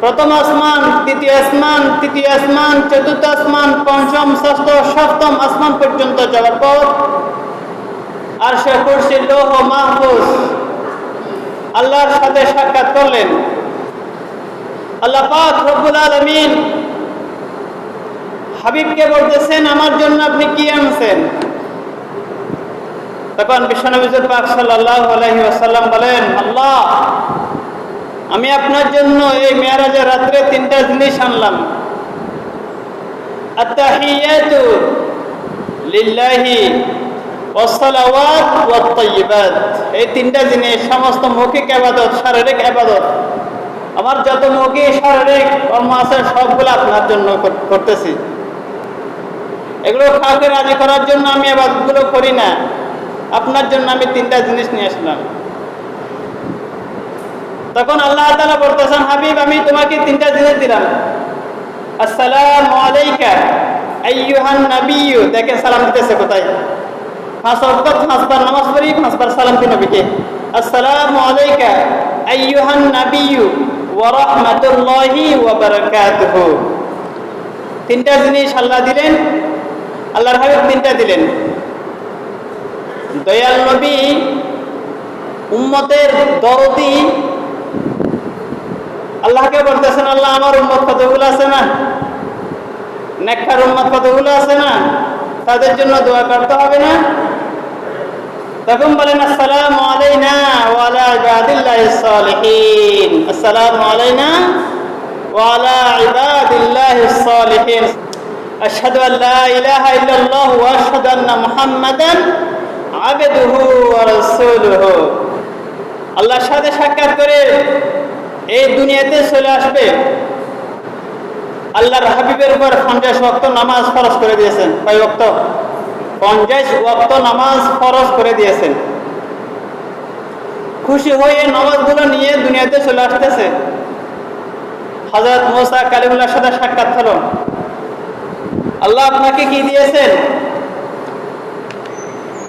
প্রথম আসমান, দ্বিতীয় আসমান, তৃতীয় আসমান, চতুর্থ আসমান, পঞ্চম, ষষ্ঠ, সপ্তম আসমান পর্যন্ত যাওয়ার পর আর সে লৌহ মাহফুজ আল্লাহর সাথে সাক্ষাৎ করলেন। আল্লাহ পাক রব্বুল আলামিন হাবিবকে বলতেছেন, আমার জন্য আপনি কি আনছেন? তখন বিশ্বনবীজুর পাক ওয়াসাল্লাম বলেন, আল্লাহ, আমি আপনার জন্য এই মেয়ারাজের রাত্রে তিনটা জিনিস আনলাম। এই তিনটা জিনিস, সমস্ত মৌখিক ইবাদত শারীরিক ইবাদত আমার যত মৌখিক, শারীরিক কর্ম আছে, সবগুলো আপনার জন্য করতেছি। এগুলো কাউকে রাজি করার জন্য আমি আবাদগুলো করি না। আপনার জন্য আমি তিনটা জিনিস নিয়ে আসলাম। তখন আল্লাহ তালা বলতেছেন, হাবিব, আমি তোমাকে তিনটা জিনিস দিলাম। আসসালামু আলাইকা, আইয়ুহান নাবিয়্যু। দেখে সালাম দিতেছে কোথায়? পাঁচ ওয়াক্ত পাঁচবার নামাজ পড়ি পাঁচবার সালাম দিই নবীকে। আসসালামু আলাইকা, আইয়ুহান নাবিয়্যু, ওয়া রাহমাতুল্লাহি ওয়া বারাকাতুহু। তিনটা জিনিস আল্লাহ দিলেন। আল্লাহর হাবিব তিনটা দিলেন। দয়াল নবী উম্মতের দরদি আল্লাহকে বলতেছেন, আল্লাহ, আমার উম্মত কতগুলো আছে না? নেককার উম্মত কতগুলো আছে না? তাদের জন্য দোয়া করতে হবে না? তখন বলেন, আসসালামু আলাইনা ওয়া আলা ইবাদিল্লাহিস সালিহিন আসসালামু আলাইনা ওয়া আলা ইবাদিল্লাহিস সালিহিন আন লা ইলাহা ইল্লাল্লাহু ওয়া আশহাদু আন্না মুহাম্মাদান আবদুহু ওয়া রাসূলুহু। আল্লাহর সাথে সাক্ষাৎ করে এই দুনিয়াতে চলে আসবে। আল্লাহর হাবিবের উপর পঞ্চাশ ওয়াক্ত নামাজ ফরজ করে দিয়েছেন। কয় ওয়াক্ত? পঞ্চাশ ওয়াক্ত নামাজ ফরজ করে দিয়েছেন। খুশি হয়ে নামাজগুলো নিয়ে দুনিয়াতে চলে আসতেছে। হজরত মোসা কালিমুল্লাহর সাথে সাক্ষাৎ হলো। আল্লাহ আপনাকে কি দিয়েছেন?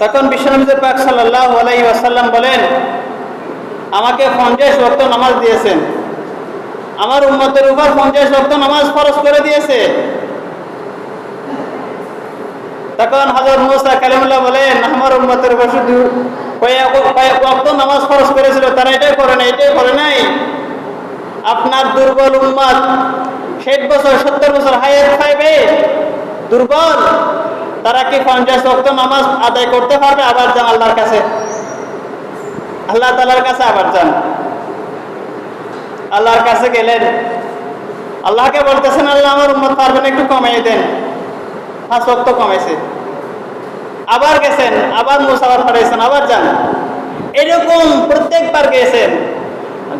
তখন বিশ্বনবী পাক সাল্লাল্লাহু আলাইহি ওয়াসাল্লাম বলেন, আমাকে পঞ্চাশ ওয়াক্ত নামাজ দিয়েছেন। আমার উম্মতের উপর পঞ্চাশ ওয়াক্ত নামাজ ফরজ করে দিয়েছে। তখন হযরত মুসা কালিমুল্লাহ বলেন, আমার উম্মতের উপর শুধু ওয়াক্ত নামাজ ফরজ করেছিল, তারা এটাই করে না এটাই করে নাই। আপনার দুর্বল উম্মত ষাট বছর, সত্তর বছর হায়াত পাইবে দুর্বল। তারা কি পঞ্চাশ ওয়াক্ত নামাজ আদায় করতে পারবে? আবার যান আল্লাহর কাছে। আল্লাহ তালার কাছে আবার যান। আল্লাহর কাছে গেলেন। আল্লাহকে বলতেছেন, আল্লাহ আমার উম্মত পারবেন একটু কমাই দেন। পাঁচ ওয়াক্ত কমেছে আবার গেছেন, আবার মুসাফার ফাটাইছেন আবার যান। এরকম প্রত্যেকবার গেছেন।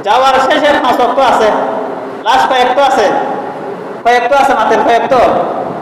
যাওয়ার শেষে পাঁচ ওয়াক্ত আছে। লাস্ট কয়েক তো আছে। কয়েক তো আছে মাত্র কয়েক তো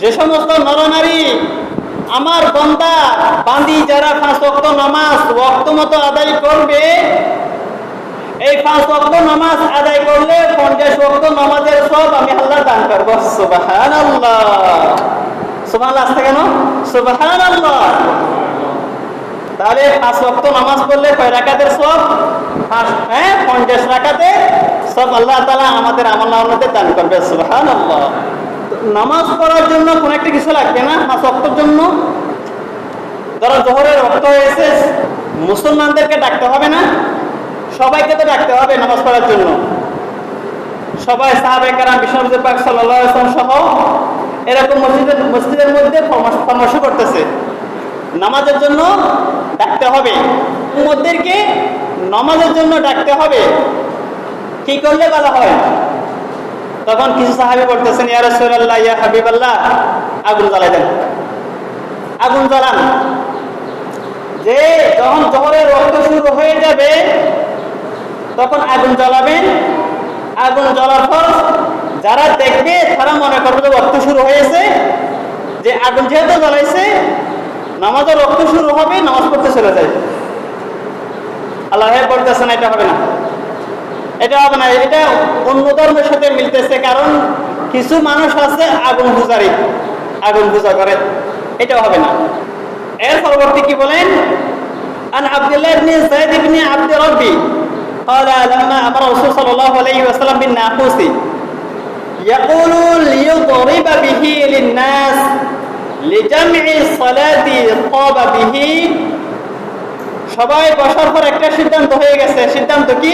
যে সমস্ত নরনারী আমার বন্দা বান্দি যারা পাঁচ ওয়াক্ত নামাজ ওয়াক্ত মতো আদায় করবে, এই পাঁচ ওয়াক্ত নামাজ আদায় করলে পঞ্চাশ ওয়াক্ত নামাজের সব আমি আল্লাহ দান করব। সুবাহান আল্লাহ সুবাহ আসতে কেন? সুবাহান আল্লাহ তাহলে পাঁচ ওয়াক্ত নামাজ পড়লে কয় রাকাতের সব হ্যাঁ পঞ্চাশ রাকাতে সব আল্লাহ তালা আমাদের আমল দান করবে। সুবাহান আল্লাহ নামাজ পড়ার জন্য কোনো একটা কিছু লাগবে না? পাঁচ ওয়াক্তর জন্য? ধরো জোহরের রক্ত হয়েছে, মুসলমানদেরকে ডাকতে হবে না? সবাইকে তো ডাকতে হবে নামাজ পড়ার জন্য। সবাই সাহাবে কারাম, বিশ্বনবী পাক ওয়াসাল্লাম সহ এরকম মসজিদের মসজিদের মধ্যে পরামর্শ- করতেছে। নামাজের জন্য ডাকতে হবে। উম্মতদেরকে নামাজের জন্য ডাকতে হবে। কি করলে ভালো হয়? তখন কিছু সাহাবী বলতেছেন, ইয়া আগুন জ্বালাই দেন। আগুন জ্বালান। যে যখন জহরের রক্ত শুরু হয়ে যাবে, তখন আগুন জ্বালাবেন। আগুন জ্বলার পর যারা দেখবে, তারা মনে করবে রক্ত শুরু হয়েছে। যে আগুন যেহেতু জ্বালাইছে, নামাজের রক্ত শুরু হবে, নামাজ পড়তে চলে যায়। আল্লাহ বলতেছে না এটা হবে না। এটা হবে না এটা অন্য ধর্মের সাথে মিলতেছে কারণ কিছু মানুষ আছে আগুন পূজারি আগুন পূজা করে এটা হবে না এর পরবর্তী কি বলেন আন আব্দুল্লাহ ইবনে যায়েদ ইবনে আব্দ রব্বি قال لما امر الرسول صلى الله عليه وسلم بالناقوس يقول ليضرب به للناس لجمع الصلاة طاب به সবাই বসার পর একটা সিদ্ধান্ত হয়ে গেছে সিদ্ধান্ত কি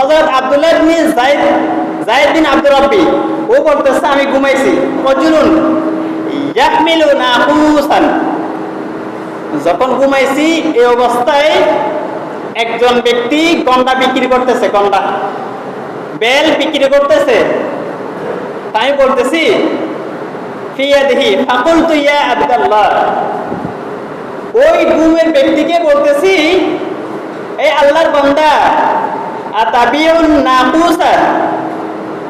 হযরত আব্দুল্লাহ ইবনে যায়েদ যায়েদ বিন আব্দুর রাব্বি, ও বলতেছে, আমি ঘুমাইছি। রজুলুন ইয়াহমিলু নাহুসান যখন ঘুমাইছি এই অবস্থায় একজন ব্যক্তি গন্ডা বিক্রি করতেছে, গন্ডা। বেল বিক্রি করতেছে। তাই বলতেছি ফিয়া দেখি ফাকুল তুইয়া আব্দাল্লাহ। ওই ঘুমের ব্যক্তিকে বলতেছি এই আল্লাহর নাকুসা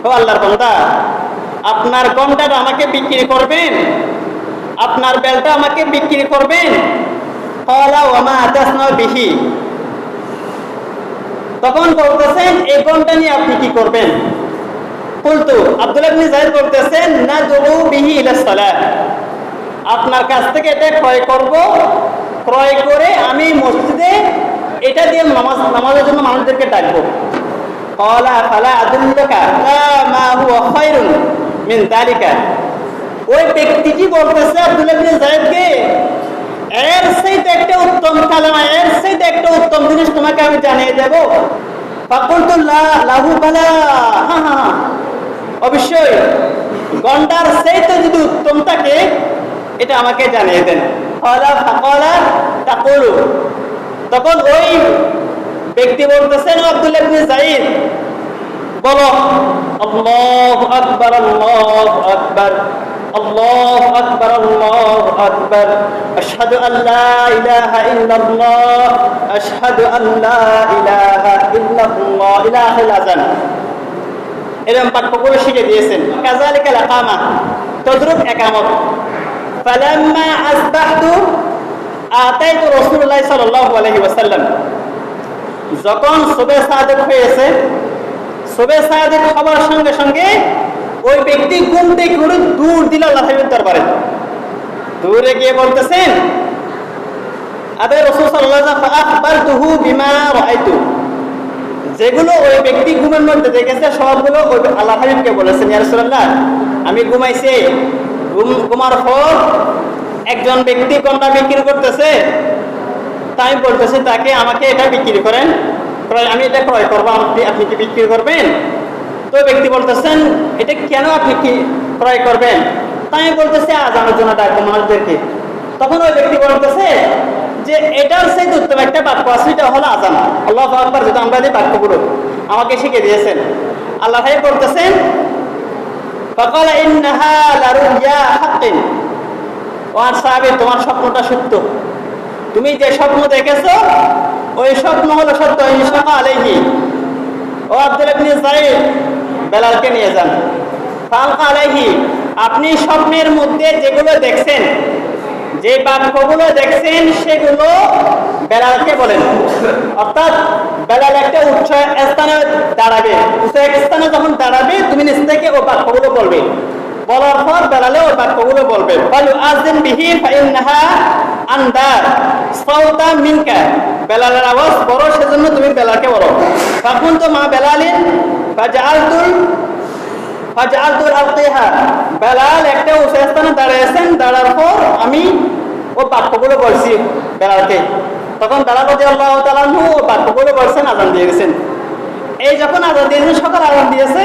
ও আল্লাহর বান্দা, আপনার গমটা আমাকে বিক্রি করবেন। আপনার বেলটা আমাকে বিক্রি করবেন। বিহি। তখন বলতেছেন, এই গমটা নিয়ে আপনি কি করবেন? কুলতু আব্দুল্লাহ যায়েদ বলতেছেন না দুবু বিহি ইলা সালাত আপনার কাছ থেকে এটা ক্রয় করব। ক্রয় করে আমি মসজিদে দিয়ে নামাজ, নামাজের জন্য মানুষদেরকে ডাকবো। কলা ফালা আদুল্লাকা মা হুয়া খায়রুন মিন যালিকা ওই ব্যক্তিটি বলতেছে আব্দুল্লাহ যায়েদকে এর সেইতে একটা উত্তম কালামা, এর সেইতে একটা উত্তম জিনিস তোমাকে আমি জানিয়ে দেব। ফাকুলতু লা লাহু বালা। হ্যাঁ অবশ্যই, গন্ডার সেইতে যদি উত্তম থাকে, এটা আমাকে জানিয়ে দেন। কলা ফাকলা তাকুলু। তখন ওই ব্যক্তি বলতেছেন আব্দুল্লাহ ইবনে যায়েদ বলো, আল্লাহু আকবার আল্লাহু আকবার আল্লাহু আকবার আল্লাহু আকবার, আশহাদু আন লা ইলাহা ইল্লাল্লাহ, আশহাদু আন লা ইলাহা ইল্লাল্লাহ ইলাহাল আযান এরকম পাঠ করে শিখে দিয়েছেন। কাযালিকা লাকামা, তদ্রুপ একামত। ফালাম্মা আসবাহতু আতাইতু রাসূলুল্লাহ সাল্লাল্লাহু আলাইহি ওয়াসাল্লাম যখন সুবে সাদেক হয়েছে সুবে সাদেক হওয়ার সঙ্গে সঙ্গে ওই ব্যক্তি ঘুম থেকে উঠে দূর দিল আল্লাহ দরবারে। দূরে গিয়ে বলতেছেন, আবে রসুল সাল্লাল্লাহু বিমা রাআইতু। যেগুলো ওই ব্যক্তি ঘুমের মধ্যে দেখেছে, সবগুলো ওই আল্লাহ হাবিবকে বলেছেন, ইয়া রাসূলুল্লাহ, আমি ঘুমাইছি। ঘুম, ঘুমার পর একজন ব্যক্তি কোনটা বিক্রি করতেছে তাই বলতেছে তাকে আমাকে এটা বিক্রি করেন ক্রয় আমি এটা ক্রয় করবো আপনি আপনি কি বিক্রি করবেন তো ওই ব্যক্তি বলতেছেন এটা কেন আপনি কি ক্রয় করবেন তাই বলতেছে আজানের জন্য ডাকবো মানুষদেরকে তখন ওই ব্যক্তি বলতেছে যে এটার সেই উত্তম একটা বাক্য আছে এটা হলো আজান আল্লাহ আকবার যেটা আমরা যে বাক্যগুলো আমাকে শিখে দিয়েছেন আল্লাহ ভাই বলতেছেন فقال إنها لرؤيا حق ওয়ার সাহাবে, তোমার স্বপ্নটা সত্য। তুমি যে স্বপ্ন দেখেছ, ওই স্বপ্ন হলো সত্য, ইনশাআল্লাহ আলাইহি। ও আব্দুল ইবনে যায়েদ বেলালকে নিয়ে যান। ফালকা আলাইহি, আপনি স্বপ্নের মধ্যে যেগুলো দেখছেন, যে বাক্যগুলো দেখছেন, সেগুলো বেলালকে বলেন। অর্থাৎ বেলাল একটা উচ্চ স্থানে দাঁড়াবে। উচ্চ স্থানে যখন দাঁড়াবে, তুমি নিজ থেকে ও বাক্যগুলো বলবে। বলার পর বেলালে ওই বাক্যগুলো বলবে বলু আজদিন বিহি ফাইন্নাহা আন্দার সাউতা মিনকা। বেলালের আওয়াজ বড়, সেজন্য তুমি বেলালকে বলো। তখন তো মা বেলালিন ফাজালতুল ফাজআলতুল আলকিহা বেলাল একটা উঁচু স্থানে দাঁড়িয়েছেন দাঁড়ার পর আমি ও বাক্যগুলো বলছি বেলালকে। তখন বেলাল রাজি আল্লাহ তালানহু ও বাক্যগুলো বলছেন আজান দিয়ে গেছেন এই যখন আজান দিয়েছেন, সকাল আজান দিয়েছে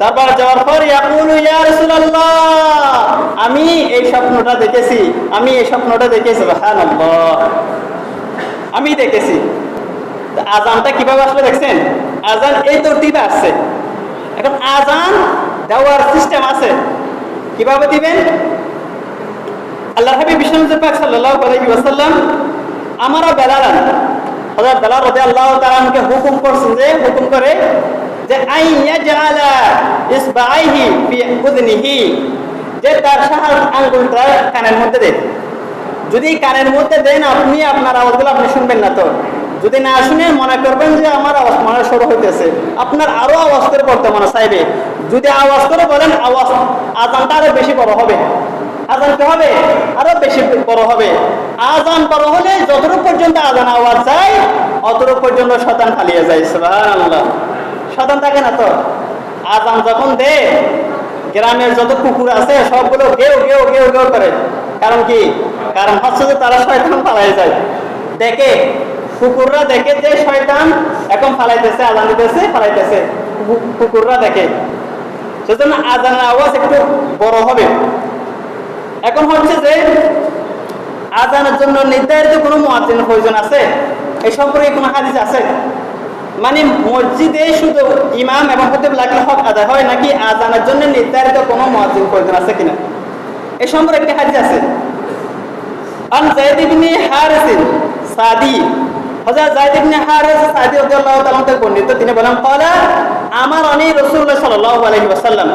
দরবার যাওয়ার পর আমি এই স্বপ্নটা দেখেছি, আমি এই স্বপ্নটা দেখেছি, সুবহানাল্লাহ। আমি দেখেছি। আজানটা কীভাবে আসলে দেখছেন? আজান এই তরতিবে আসছে। এখন আজান দেওয়ার সিস্টেম আছে। কীভাবে দিবেন? আল্লাহ হাবিব বিশ্বনাথ পাক সাল্লাল্লাহু আলাইহি ওয়াসাল্লাম আমারা বেলালান হযরত বেলাল রাদিয়াল্লাহু তাআলাকে হুকুম করছেন যে, হুকুম করে যে আই ইয়াজআলা ইসবাইহি ফি উযনিহি, যে তার সাহার আঙ্গুলটা কানের মধ্যে দেন যদি কানের মধ্যে দেন আপনি আপনার আওয়াজগুলো আপনি শুনবেন না তো। যদি না শুনে, মনে করবেন যে আমার আওয়াজ মনে সরু হইতেছে। আপনার আরও আওয়াজ করে পড়তে মনে চাইবে যদি আওয়াজ করে বলেন, আওয়াজ আজানটা আরও বেশি বড় হবে। আজান কি হবে? আরও বেশি বড় হবে। আজান বড় হলে যতটুকু পর্যন্ত আজান আওয়াজ যায়, অতটুকু পর্যন্ত শতান পালিয়ে যায়, সুবহানাল্লাহ। শতান থাকে না তো? আজান যখন দে গ্রামের যত কুকুর আছে, সবগুলো গেও গেও গেও গেও করে। কারণ কি? কারণ হচ্ছে যে তারা শয়তান পালাই যায়। দেখে, কুকুররা দেখে যে শয়তান এখন ফালাইতেছে, আজান দিতেছে, ফালাইতেছে। কুকুররা দেখে। সেজন্য আজানের আওয়াজ একটু বড় হবে। এখন হচ্ছে যে, আজানের জন্য নির্ধারিত কোনো মুয়াজ্জিন প্রয়োজন আছে? এই সম্পর্কে কোনো হাদিস আছে? মানে মসজিদে শুধু ইমাম এবং হতে লাগলে হক আদায় হয় নাকি আজানের জন্য নির্ধারিত কোনো মুয়াজ্জিন প্রয়োজন আছে কিনা? এই সম্পর্কে একটি হাদিস আছে। আন জায়দ ইবনে হারিস, সাদি। হযরত জায়দ ইবনে হারিস, সাদি রাদিয়াল্লাহু তাআলা থেকে বর্ণিত। তিনি বলেন, ক্বালা, আমার অনি রাসূলুল্লাহ সাল্লাল্লাহু আলাইহি ওয়াসাল্লাম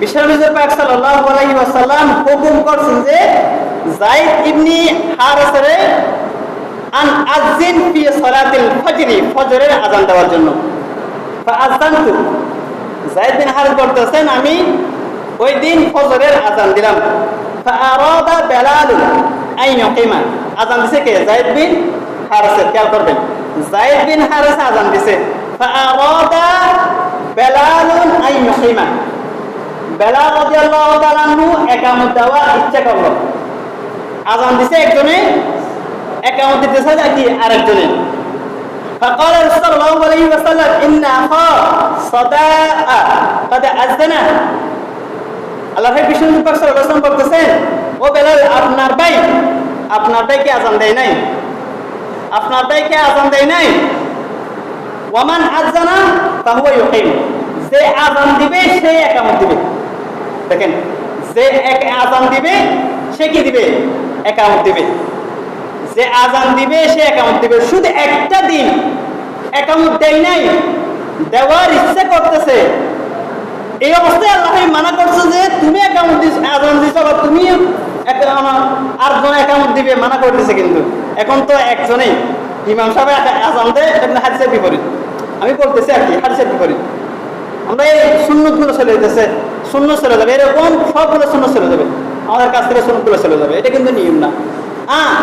বিশ্বনবী পাক সাল্লাল্লাহু আলাইহি ওয়াসাল্লাম হুকুম করছেন যে জায়দ ইবনে হারিসরে আন আযিন ফি সালাতিল ফজরি, ফজরের আযান দেওয়ার জন্য। ফাআযানতু জায়দ বিন হারিস বলতেছেন, আমি ওই দিন ফজরের আযান দিলাম। ফাআরাদা বেলাল আই ইয়াকিমা আযান দিছে কে? জায়দ বিন হারিস খেয়াল করবেন। জায়দ বিন হারিস আযান দিছে। ফাআরাদা বেলাল আই ইয়াকিমা বেলাল রাদিয়াল্লাহু তাআলা আনহু একামত দেওয়া ইচ্ছা করল। আযান দিছে একজনে একামত দিতেছে নাকি আরেকজনে فقال صلى الله عليه وسلم إن أخا صداء قد أذن আল্লাহ ভাই বিষ্ণু পাক সাল্লাল্লাহু আলাইহি ওয়াসাল্লাম বলতেছেন ও বেলাল আপনার ভাই আপনার ভাই কি আজান দেয় নাই আপনার ভাই কি আজান দেয় নাই ওয়ামান আজানা ফাহুয়া ইউকিম যে আজান দিবে সে একামত দিবে দেখেন যে এক আজান দিবে সে কি দিবে একামত দিবে যে আজান দিবে, সে একামত দিবে। শুধু একটা দিন একামত দেয় নাই, দেওয়ার ইচ্ছে করতেছে। এই অবস্থায় আল্লাহ মানা করছে যে, তুমি একামত দিস আজান দিছ, বা তুমি আমার আটজন একামত দিবে, মানা করতেছে কিন্তু। এখন তো একজনেই। ইমাম সাহেব আজান দেয় হাদিসের বিপরীত। আমি বলতেছি আর কি, হাদিসের বিপরীত। আমরা এই সুন্নতগুলো চলে যেতেছে শূন্য চলে যাবে। এরকম সবগুলো শূন্য চলে যাবে। আমাদের কাছ থেকে শূন্যগুলো চলে যাবে। এটা কিন্তু নিয়ম না। হ্যাঁ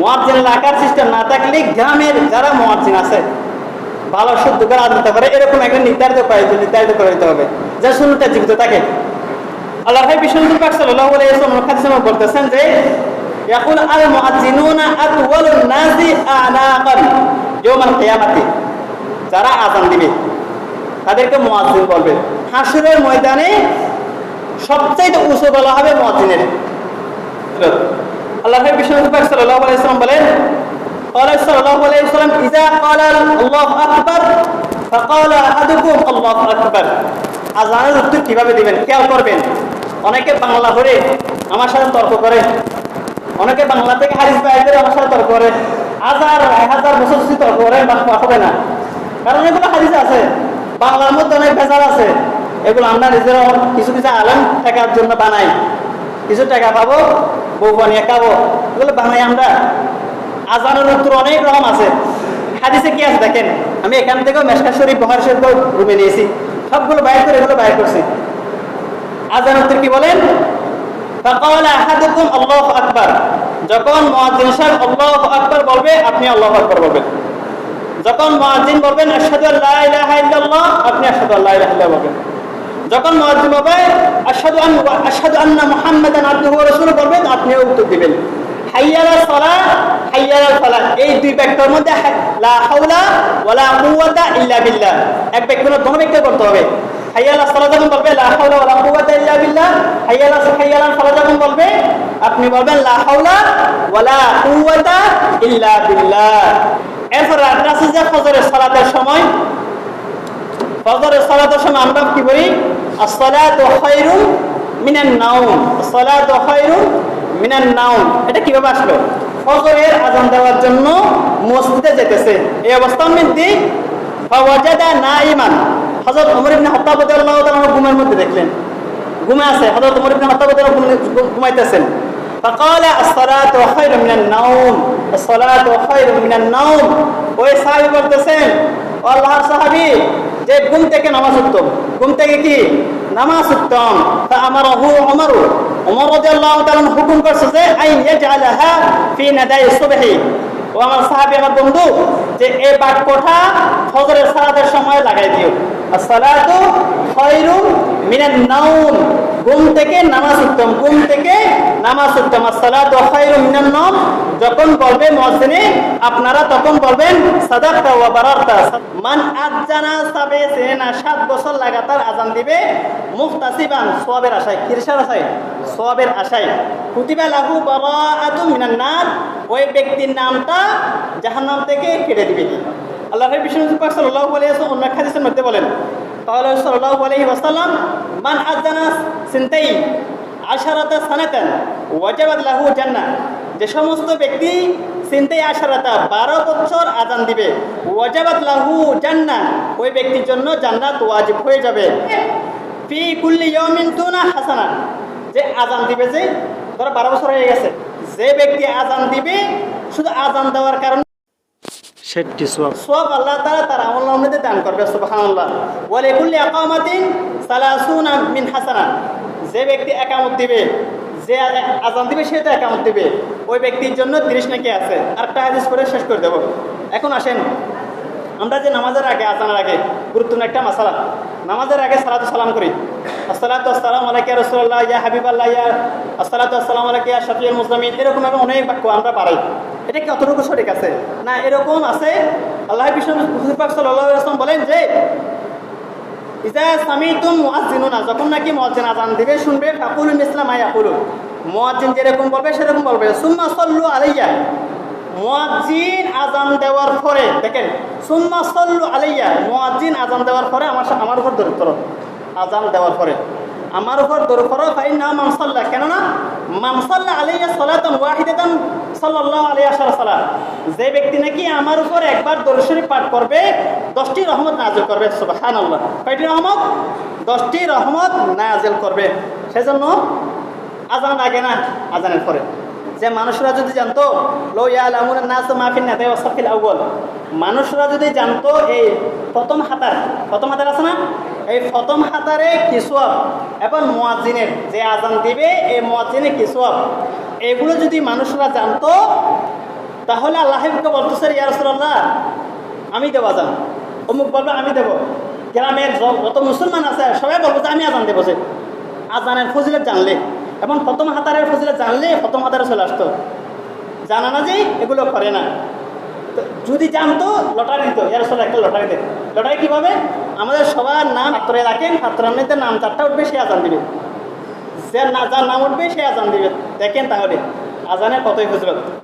মোয়াজ্জিন রাখার সিস্টেম না থাকলে গ্রামের যারা মোয়াজ্জিন আছে, ভালো শুদ্ধ করে আদান দিতে পারে এরকম একটা নির্ধারিত করে নির্ধারিত করে দিতে হবে, যা শূন্যটা জীবিত থাকে। আল্লাহ ভাই বিষ্ণু পাক সাল্লাল্লাহু আলাইহি ওয়াসাল্লাম হাদিসে বলতেছেন যে, ইয়াকুল আল মুআজ্জিনুনা আতওয়ালুন নাসি আনাকান ইয়াউমাল কিয়ামাতি। যারা আজান দিবে, তাদেরকে মুয়াজ্জিন বলবে। হাসরের ময়দানে সবচাইতে উঁচু বলা হবে মুয়াজ্জিনের। আল্লাহ বিষ্ণু পাক সাল্লাল্লাহু আলাইহি ওয়াসাল্লাম বলেন قال صلى الله عليه وسلم إذا قال الله أكبر فقال أحدكم الله أكبر আজানের উত্তর কিভাবে দিবেন খেয়াল করবেন অনেকে বাংলা ধরে আমার সাথে তর্ক করে অনেকে বাংলা থেকে হারিস বাইর করে আমার সাথে তর্ক করে হাজার এক হাজার বছর যদি তর্ক করে বা হবে না কারণ এগুলো হাদিস আছে বাংলার মধ্যে অনেক ভেজাল আছে এগুলো আমরা নিজেরা কিছু কিছু আলেম থাকার জন্য বানাই কিছু টাকা পাবো, বউ বানিয়ে খাব। বলে বানাই আমরা। আজানের উত্তর অনেক রকম আছে। হাদিসে কি আছে দেখেন? আমি এখান থেকেও মেসকা শরীফ বহার শরীফ রুমে নিয়েছি। সবগুলো বাইর করে এগুলো বাইর করছি। আজান উত্তর কি বলেন? আল্লাহ আকবার। যখন মহাজিন সাহেব আল্লাহ আকবার বলবে, আপনি আল্লাহ আকবার বলবেন। যখন মহাজিন বলবেন আসাদু আল্লাহ আপনি আসাদু আল্লাহ বলবেন। যখন মুয়াজ্জিন বলবে আশহাদু আন আশহাদু আন্না মুহাম্মাদান আবদুহু রাসূলুহু বলবেন আপনিও উত্তর দিবেন। এই দুই মধ্যে লা এক হবে। হাইয়ালা বলবে, লা ইল্লা হাইয়ালা বলবে, আপনি বলবেন, লা ইল্লা এরপর সময় ফজরের সালাতের সময় আমরা কি বলি আসসালাতু খায়রুম মিনান নাওম আসসালাতু খায়রুম মিনান নাওম এটা কিভাবে আসলো ফজরের আজান দেওয়ার জন্য মসজিদে যেতেছে এই অবস্থার মধ্যে ফাওয়াজাদা নাইমান হযরত ওমর ইবনে খাত্তাব রাদিয়াল্লাহু তাআলা ঘুমের মধ্যে দেখলেন ঘুমে আছে হযরত ওমর ইবনে খাত্তাব রাদিয়াল্লাহু ঘুমাইতেছেন فقال الصلاة خير من النوم الصلاة خير من النوم ওই সাহাবী বলতেছেন ও আল্লাহর সাহাবী যে ঘুম থেকে নামাজ উত্তম। ঘুম থেকে কি? নামাজ উত্তম। তা আমার হু অমর অমর হুকুম করছে যে, আইন ফি নাদাই সুবহি। ও আমার সাহাবী, আমার বন্ধু, যে এই বাক্যটা ফজরের সালাতের সময় লাগাই দিও। as-salatu খায়রুম মিনান নাওম। ঘুম থেকে নামাজ উত্তম। ঘুম থেকে নামাজ উত্তমা সালাত খায়রুম মিনান নাম যখন বলবে মুয়াজ্জিনে আপনারা তখন বলবেন সাদাকতা ওয়া মান আজানা সাবে সেনা সাত বছর লাগাতার আজান দিবে মুফতাসিবান সওয়াবের আশায় কিরসার আশায় সওয়াবের আশায়। কুতিবা লাহু বারাআতুম মিনান নার। ওই ব্যক্তির নামটা জাহান্নাম থেকে কেটে দিবে। আল্লাহ বিষ্ণু সাল্লাল্লাহু অন্য বলেন, তাহলে সাল্লাল্লাহু আলাইহি ওয়াসাল্লাম, মান আজানা সিনতাই আশারাতা সানাতান ওয়াজাবাত লাহু জান্না যে সমস্ত ব্যক্তি সিনতাই আশারাতা 12 বছর আজান দিবে ওয়াজাবাত লাহু জান্না ওই ব্যক্তির জন্য জান্নাত ওয়াজিব হয়ে যাবে। ফি কুল্লি ইয়াউমিন তুনা হাসানা যে আজান দিবে যে ধরো 12 বছর হয়ে গেছে যে ব্যক্তি আজান দিবে শুধু আজান দেওয়ার কারণে ষাটটি সোয়াব সব আল্লাহ তাআলা তার আমল নামে দান করবে সুবহানাল্লাহ। ওয়া লিকুল্লি আকামাতিন সালাসুনা মিন হাসানা যে ব্যক্তি একামত দিবে, যে আজান দিবে, সে তো একামত দিবে। ওই ব্যক্তির জন্য 30 নাকি আছে? আরেকটা হাদিস করে শেষ করে দেব। এখন আসেন, আমরা যে নামাজের আগে, আজানের আগে গুরুত্বপূর্ণ একটা মাসালা। নামাজের আগে সালাতু সালাম করি। আসসালাতু আসসালামু আলাইকা রাসূলুল্লাহ, ইয়া হাবিবাল্লাহ, ইয়া আসসালাতু আসসালামু আলাইকা, ইয়া শাফিউল মুসলিমিন। এরকম ভাবে অনেক বাক্য আমরা পারি এটা কি অতটুকু সঠিক আছে? না, এরকম আছে? আল্লাহ বিষ্ণু আলাইহি ওয়াসাল্লাম বলেন যে ইজা সামিতুম মুআজ্জিনুনা, যখন নাকি মুয়াজ্জিন আজান দিবে, শুনবে, ফাকুলু ইসলাম মা ইয়াকুলু মুয়াজ্জিন যেরকম বলবে, সেরকম বলবে। সুম্মা সল্লু আলাইয়া। মুয়াজ্জিন আজান দেওয়ার পরে, দেখেন, সুম্মা সল্লু আলাইয়া মুয়াজ্জিন আজান দেওয়ার পরে আমার আমার উপর দরিদ্র আজান দেওয়ার পরে। আমার উপর দরফর ফাইন না মামসাল্লাহ কেননা মামসাল্লাহ আলাইয়া সালাতন ওয়াহিদাতান সাল্লাল্লাহু আলাইহি ওয়াসাল্লাম। যে ব্যক্তি নাকি আমার উপর একবার দরুদ শরীফ পাঠ করবে, দশটি রহমত নাজিল করবে, সুবহানাল্লাহ। কয়টি রহমত? দশটি রহমত নাজিল করবে। সেজন্য আজান আগে না, আজানের পরে। যে মানুষরা যদি জানতো, লো মানুষরা যদি জানতো এই প্রথম হাতার প্রথম হাতার আছে না? এই প্রথম হাতারে কিসওয়াব এবং মুয়াজ্জিনের যে আজান দিবে, এই মুয়াজ্জিনের কিসওয়াব এগুলো যদি মানুষরা জানতো, তাহলে আল্লাহকে বলতেছে, ইয়া রাসূলুল্লাহ, আমি দেবো আজান অমুক বলবে, আমি দেবো। গ্রামের যত মুসলমান আছে, সবাই বলব যে, আমি আজান দেবো যে। আজানের ফজিলত জানলে। এবং প্রথম হাতারের ফজিলত জানলে প্রথম হাতারে চলে আসতো। জানা না যে এগুলো করে না। তো যদি জানতো, লটারি দিত। এর আসলে একটা লটারি দেয়। লটারি কীভাবে? আমাদের সবার নাম হাতরে রাখেন। হাতরানিতে নাম চারটা উঠবে, সে আজান দিবে। যে না যার নাম উঠবে, সে আজান দিবে। দেখেন তাহলে, আজানের কতই ফজিলত।